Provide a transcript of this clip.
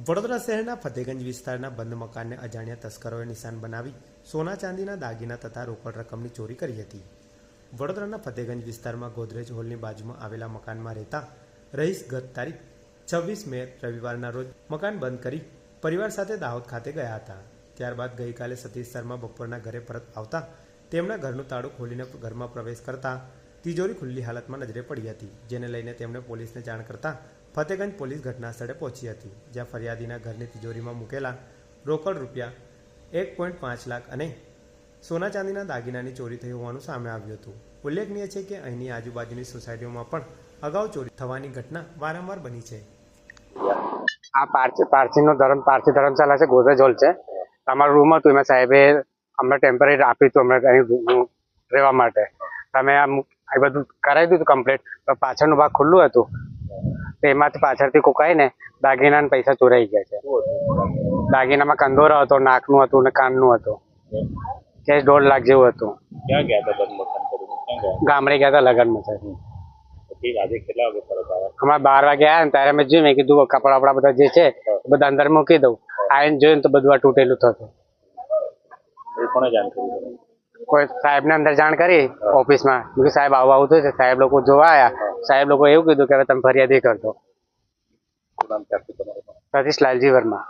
વડોદરા શહેરના ફતેગંજ વિસ્તારના બંધ મકાનને અજાણ્યા તસ્કરોએ નિશાન બનાવી સોના ચાંદીના દાગીના તથા રોકડ રકમની ચોરી કરી હતી. વડોદરાના ફતેગંજ વિસ્તારમાં ગોદરેજ હોલની બાજુમાં આવેલા મકાનમાં રહેતા રહીશ ગત તારીખ છવ્વીસ મે રવિવારના રોજ મકાન બંધ કરી પરિવાર સાથે દાહોદ ખાતે ગયા હતા. ત્યારબાદ ગઈકાલે સતીશ શર્મા બપોરના ઘરે પરત આવતા તેમના ઘરનું તાળું ખોલીને ઘરમાં પ્રવેશ કરતા તિજોરી ખુલ્લી હાલતમાં નજરે પડી હતી, જેને લઈને તેમણે પોલીસને જાણ કરતા ફતેગંજ પોલીસ ઘટના સ્થળે પહોંચી હતી, જ્યાં ફરિયાદીના ઘરની તિજોરીમાં મૂકેલા રોકડ રૂપિયા એક પોઈન્ટ પાંચ લાખ અને સોના ચાંદીના દાગીનાની ચોરી થઈ હોવાનું સામે આવ્યું હતું. ઉલ્લેખનીય છે કે અહીંની આજુબાજુની સોસાયટીઓમાં પણ અગાઉ ચોરી થવાની ઘટના વારંવાર બની છે. આ પારસી, પારસીનો ધર્મ, પારસી ધર્મશાળા છે ગોદરેજ હોલ છે. તમારું રૂમ હતું એમાં સાહેબે અમને ટેમ્પરરી આપ્યું હતું અમને અહીં રહેવા માટે. તમે આમ એ બધું કરાવી દીધું કમ્પ્લીટ પણ પાછળનો ભાગ ખુલ્લું હતું. તો એમાંથી પાછળથી કોકાઈને દાગીના પૈસા ચોરાઈ ગયા છે. દાગીનામાં કંદોરો હતો નાકનું હતું ને કાનનું હતું. કેસ દોઢ લાખ જેવું હતું. ગામડે ગયા હતા લગ્નમાં સાહેબ આવ્યા અમારે બાર વાગે આવ્યા ને ત્યારે મેં જોયું મેં કીધું કપડા વપડા બધા જે છે બધા અંદર મૂકી દઉં. આવીને જોયું તો બધું આ તૂટેલું થતું. એ કોને જાણ કરી? તમે કોઈ સાહેબને અંદર જાણ કરી ઓફિસમાં. માં સાહેબ આવું આવું થયું છે. સાહેબ લોકો જોવા આવ્યા સાહેબ લોકો એવું કીધું કે હવે તમે ફરિયાદ એ તમારું? સતીશ લાલજી વર્મા.